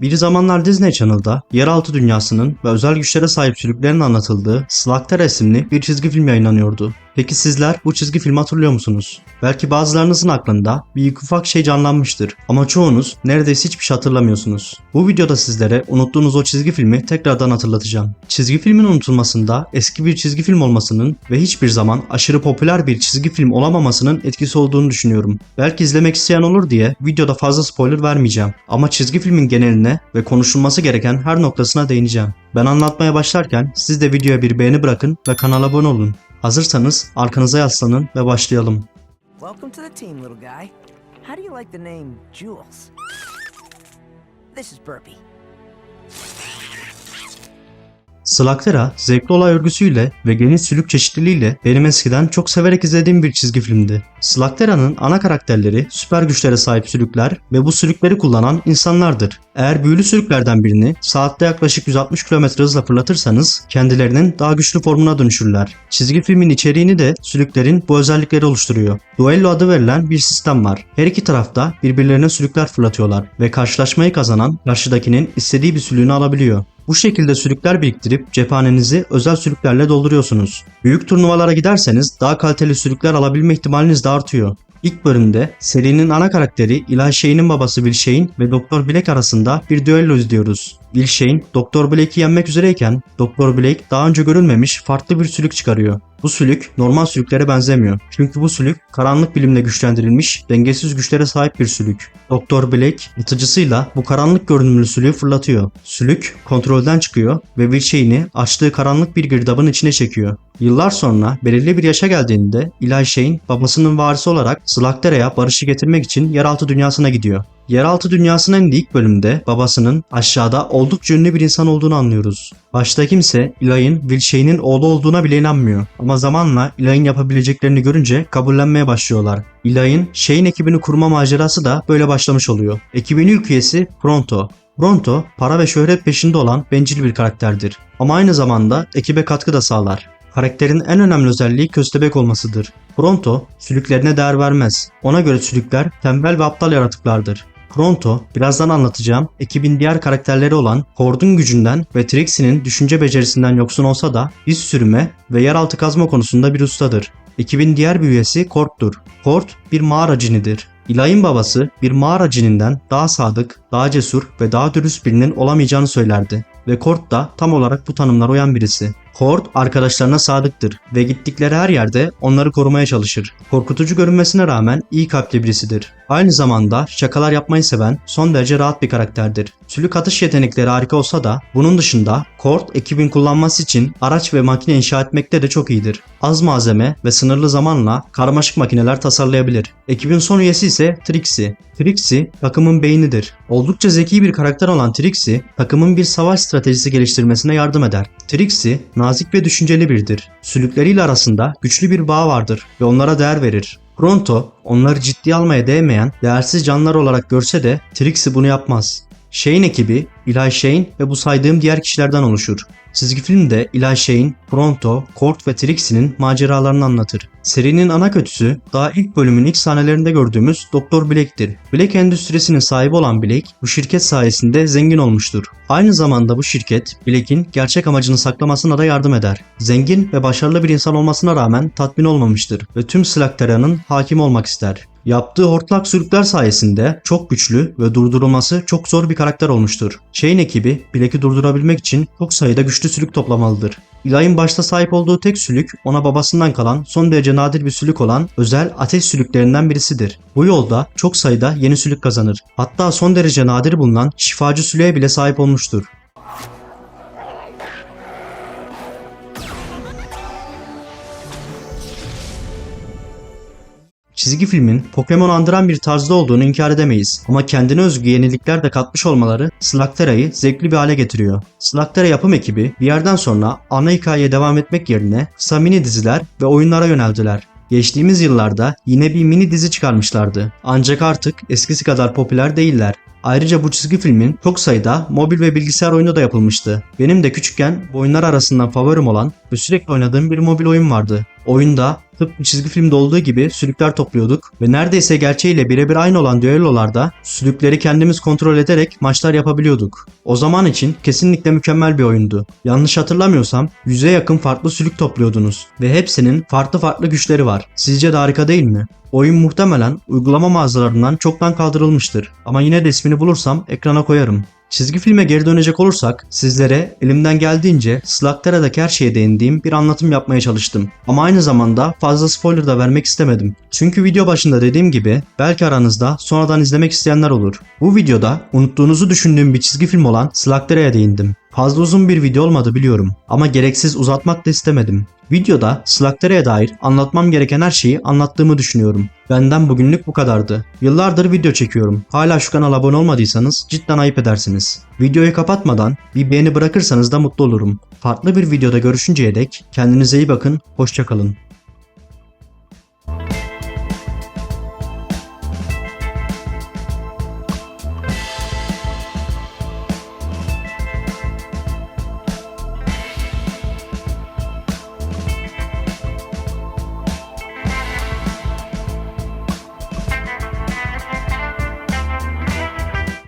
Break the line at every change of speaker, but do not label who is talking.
Bir zamanlar Disney Channel'da yeraltı dünyasının ve özel güçlere sahip sülüklerin anlatıldığı Slugterra isimli bir çizgi film yayınlanıyordu. Peki sizler bu çizgi filmi hatırlıyor musunuz? Belki bazılarınızın aklında bir ufak şey canlanmıştır ama çoğunuz neredeyse hiçbir şey hatırlamıyorsunuz. Bu videoda sizlere unuttuğunuz o çizgi filmi tekrardan hatırlatacağım. Çizgi filmin unutulmasında eski bir çizgi film olmasının ve hiçbir zaman aşırı popüler bir çizgi film olamamasının etkisi olduğunu düşünüyorum. Belki izlemek isteyen olur diye videoda fazla spoiler vermeyeceğim ama çizgi filmin geneline ve konuşulması gereken her noktasına değineceğim. Ben anlatmaya başlarken siz de videoya bir beğeni bırakın ve kanala abone olun. Hazırsanız arkanıza yaslanın ve başlayalım.
Welcome to the team, little guy. How do you like the name Jules? This is Burpee.
Slugterra zevkli olay örgüsüyle ve geniş sülük çeşitliliğiyle benim eskiden çok severek izlediğim bir çizgi filmdi. Slugterra'nın ana karakterleri süper güçlere sahip sülükler ve bu sülükleri kullanan insanlardır. Eğer büyülü sülüklerden birini saatte yaklaşık 160 km hızla fırlatırsanız kendilerinin daha güçlü formuna dönüşürler. Çizgi filmin içeriğini de sülüklerin bu özellikleri oluşturuyor. Duello adı verilen bir sistem var. Her iki tarafta birbirlerine sülükler fırlatıyorlar ve karşılaşmayı kazanan karşıdakinin istediği bir sülüğünü alabiliyor. Bu şekilde sülükler biriktirip cephanenizi özel sülüklerle dolduruyorsunuz. Büyük turnuvalara giderseniz daha kaliteli sülükler alabilme ihtimaliniz de artıyor. İlk bölümde serinin ana karakteri Eli Shane'in babası Will Shane ve Dr. Black arasında bir düello izliyoruz. Will Shane, Dr. Blake'i yenmek üzereyken Dr. Blake daha önce görülmemiş farklı bir sülük çıkarıyor. Bu sülük normal sülüklere benzemiyor. Çünkü bu sülük karanlık bilimle güçlendirilmiş, dengesiz güçlere sahip bir sülük. Dr. Blake atıcısıyla bu karanlık görünümlü sülüğü fırlatıyor. Sülük kontrolden çıkıyor ve Will Shane'i açtığı karanlık bir girdabın içine çekiyor. Yıllar sonra belirli bir yaşa geldiğinde Eli Shane babasının varisi olarak Slugterra'ya barışı getirmek için yeraltı dünyasına gidiyor. Yeraltı dünyasının ilk bölümde babasının aşağıda oldukça ünlü bir insan olduğunu anlıyoruz. Başta kimse Eli'nin Will Shane'in oğlu olduğuna bile inanmıyor. Ama zamanla Eli'nin yapabileceklerini görünce kabullenmeye başlıyorlar. Eli'nin Shane ekibini kurma macerası da böyle başlamış oluyor. Ekibin ilk üyesi Pronto. Pronto para ve şöhret peşinde olan bencil bir karakterdir. Ama aynı zamanda ekibe katkı da sağlar. Karakterin en önemli özelliği köstebek olmasıdır. Pronto sülüklerine değer vermez. Ona göre sülükler tembel ve aptal yaratıklardır. Pronto, birazdan anlatacağım, ekibin diğer karakterleri olan Hord'un gücünden ve Trixie'nin düşünce becerisinden yoksun olsa da iz sürme ve yeraltı kazma konusunda bir ustadır. Ekibin diğer bir üyesi Kort'tur. Kort bir mağara cinidir. İlay'ın babası bir mağara cininden daha sadık, daha cesur ve daha dürüst birinin olamayacağını söylerdi. Ve Kort da tam olarak bu tanımlara uyan birisi. Kort arkadaşlarına sadıktır ve gittikleri her yerde onları korumaya çalışır. Korkutucu görünmesine rağmen iyi kalpli birisidir. Aynı zamanda şakalar yapmayı seven son derece rahat bir karakterdir. Sülük atış yetenekleri harika olsa da bunun dışında Kort ekibin kullanması için araç ve makine inşa etmekte de çok iyidir. Az malzeme ve sınırlı zamanla karmaşık makineler tasarlayabilir. Ekibin son üyesi ise Trixie. Trixie takımın beynidir. Oldukça zeki bir karakter olan Trixie takımın bir savaş stratejisi geliştirmesine yardım eder. Trixie nazik ve düşünceli biridir. Sülükleriyle arasında güçlü bir bağ vardır ve onlara değer verir. Pronto onları ciddiye almaya değmeyen değersiz canlılar olarak görse de Trixie bunu yapmaz. Shane ekibi Eli Shane ve bu saydığım diğer kişilerden oluşur. Çizgi filmde Eli Shane, Pronto, Kort ve Trixie'nin maceralarını anlatır. Serinin ana kötüsü daha ilk bölümün ilk sahnelerinde gördüğümüz Dr. Blake'tir. Blake endüstrisinin sahibi olan Blake bu şirket sayesinde zengin olmuştur. Aynı zamanda bu şirket Blake'in gerçek amacını saklamasına da yardım eder. Zengin ve başarılı bir insan olmasına rağmen tatmin olmamıştır ve tüm Slugterra'nın hakim olmak ister. Yaptığı hortlak sürükler sayesinde çok güçlü ve durdurulması çok zor bir karakter olmuştur. Shane ekibi Blake'i durdurabilmek için çok sayıda güçlü sülük toplamalıdır. Eli'nin başta sahip olduğu tek sülük ona babasından kalan son derece nadir bir sülük olan özel ateş sülüklerinden birisidir. Bu yolda çok sayıda yeni sülük kazanır. Hatta son derece nadir bulunan şifacı sülüğe bile sahip olmuştur. Çizgi filmin Pokemon andıran bir tarzda olduğunu inkar edemeyiz ama kendine özgü yenilikler de katmış olmaları Slugterra'yı zevkli bir hale getiriyor. Slugterra yapım ekibi bir yerden sonra ana hikayeye devam etmek yerine kısa mini diziler ve oyunlara yöneldiler. Geçtiğimiz yıllarda yine bir mini dizi çıkarmışlardı. Ancak artık eskisi kadar popüler değiller. Ayrıca bu çizgi filmin çok sayıda mobil ve bilgisayar oyunu da yapılmıştı. Benim de küçükken bu oyunlar arasından favorim olan ve sürekli oynadığım bir mobil oyun vardı. Oyunda tıpkı çizgi filmde olduğu gibi sülükler topluyorduk ve neredeyse gerçeğiyle birebir aynı olan düellolarda sülükleri kendimiz kontrol ederek maçlar yapabiliyorduk. O zaman için kesinlikle mükemmel bir oyundu. Yanlış hatırlamıyorsam yüze yakın farklı sülük topluyordunuz ve hepsinin farklı farklı güçleri var. Sizce de harika değil mi? Oyun muhtemelen uygulama mağazalarından çoktan kaldırılmıştır ama yine de ismini bulursam ekrana koyarım. Çizgi filme geri dönecek olursak sizlere elimden geldiğince Slugterra'daki her şeye değindiğim bir anlatım yapmaya çalıştım. Ama aynı zamanda fazla spoiler da vermek istemedim. Çünkü video başında dediğim gibi belki aranızda sonradan izlemek isteyenler olur. Bu videoda unuttuğunuzu düşündüğüm bir çizgi film olan Slugterra'ya değindim. Fazla uzun bir video olmadı biliyorum ama gereksiz uzatmak da istemedim. Videoda Slugterra'ya dair anlatmam gereken her şeyi anlattığımı düşünüyorum. Benden bugünlük bu kadardı. Yıllardır video çekiyorum. Hala şu kanala abone olmadıysanız cidden ayıp edersiniz. Videoyu kapatmadan bir beğeni bırakırsanız da mutlu olurum. Farklı bir videoda görüşünceye dek kendinize iyi bakın, hoşçakalın.